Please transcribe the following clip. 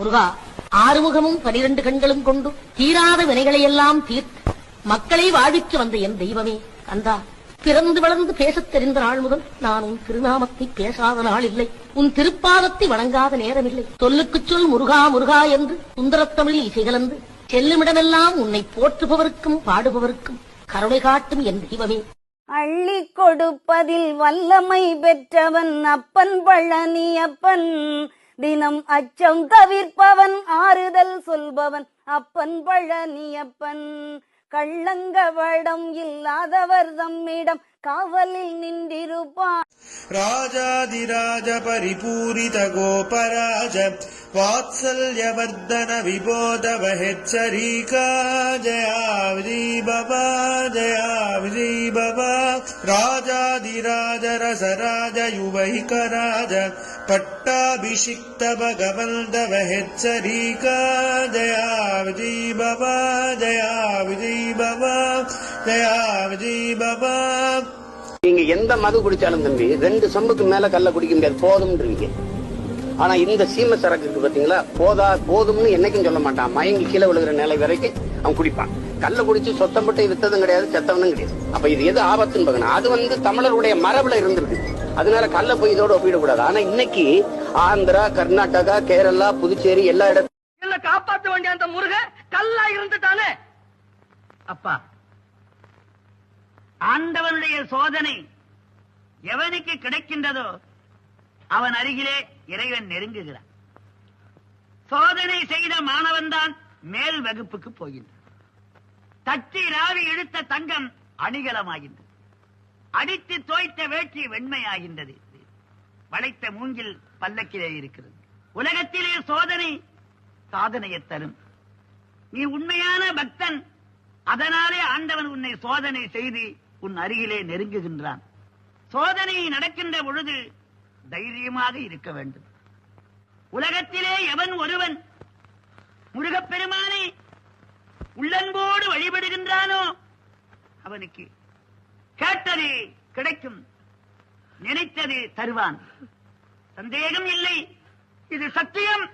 முருகா ஆறுமுகமும் பனிரெண்டு கண்களும் கொண்டு தீராத வினைகளை எல்லாம் தீர்த்து மக்களை வாழ்விக்க வந்த என் தெய்வமே கந்தா. பிறந்து வளர்ந்து பேசத் தெரிந்த நாள் முதல் நான் உன் திருநாமத்தை பேசாத நாள் இல்லை. உன் திருப்பாதத்தை வணங்காத நேரமில்லை. சொல்லுக்குச் சொல் முருகா முருகா என்று சுந்தரத்தமிழில் இசை கலந்து செல்லுமிடமெல்லாம் உன்னை போற்றுபவருக்கும் பாடுபவருக்கும் கருணை காட்டும் என் தெய்வமே. அள்ளி கொடுப்பதில் வல்லமை பெற்றவன் அப்பன் பழனி அப்பன் தினம் அச்சம் தவிர்ப்பவன் ஆறுதல் சொல்பவன் அப்பன் பழனியப்பன். கள்ளங்க வடம் இல்லாதவர் தம்மிடம் காவலில் நின்றிருப்பான். राजा परिपूरित गोपराज वात्सल्यवर्धन विबोध वहेच्चरिका जयावजी बवा जयावा राजादिराज रस राजयुवहिक राज पट्टाभिषिक्त भगवन्त जया जयावजि बवा जया जयावजि बवा நீங்க எந்த மது குடிச்சாலும் தம்பி ரெண்டு சொம்புக்கு மேல கல்ல குடிக்க முடியாது போதும்ன்றீங்க. ஆனா இந்த சீம சரக்கு இருக்கு பாத்தீங்களா? போதா போதும்னு என்னைக்கும் சொல்ல மாட்டான். மயங்கி கீழே விழுகிற நிலை வரைக்கும் அவன் குடிப்பான். கல்ல குடிச்சு சொத்தம் சொத்தப்பட்டு வித்ததும் கிடையாது செத்தவனும் கிடையாது. அப்ப இது எது ஆபத்துன்னு பாக்கணும் அது வந்து தமிழருடைய மரபுல இருந்திருக்கு. அதனால கல்ல போய் இதோட ஒப்பிடக்கூடாது. ஆனா இன்னைக்கு ஆந்திரா கர்நாடகா கேரளா புதுச்சேரி எல்லா இடத்துலயும் காப்பாற்ற காப்பாத்த வேண்டிய அந்த முருக கல்லா இருந்துட்டானே. அப்பா ஆண்டவனுடைய சோதனை எவனுக்கு கிடைக்கின்றதோ அவன் அருகிலே இறைவன் நெருங்குகிறான். சோதனை செய்த மாணவன் தான் மேல் வகுப்புக்கு போகின்றான். தட்டி ராவி இழுத்த தங்கம் அணிகலமாகின்றது. அடித்து தோய்த்த வேட்டி வெண்மையாகின்றது. வளைத்த மூங்கில் பல்லக்கிலே இருக்கிறது. உலகத்திலே சோதனை சாதனையை தரும். நீ உண்மையான பக்தன் அதனாலே ஆண்டவன் உன்னை சோதனை செய்து உன் அருகிலே நெருங்குகின்றான். சோதனை நடக்கின்ற பொழுது தைரியமாக இருக்க வேண்டும். உலகத்திலே எவன் ஒருவன் முருகப்பெருமானை உள்ளன்போடு வழிபடுகின்றானோ அவனுக்கு கேட்டது கிடைக்கும். நினைத்தது தருவான். சந்தேகம் இல்லை. இது சத்தியம்.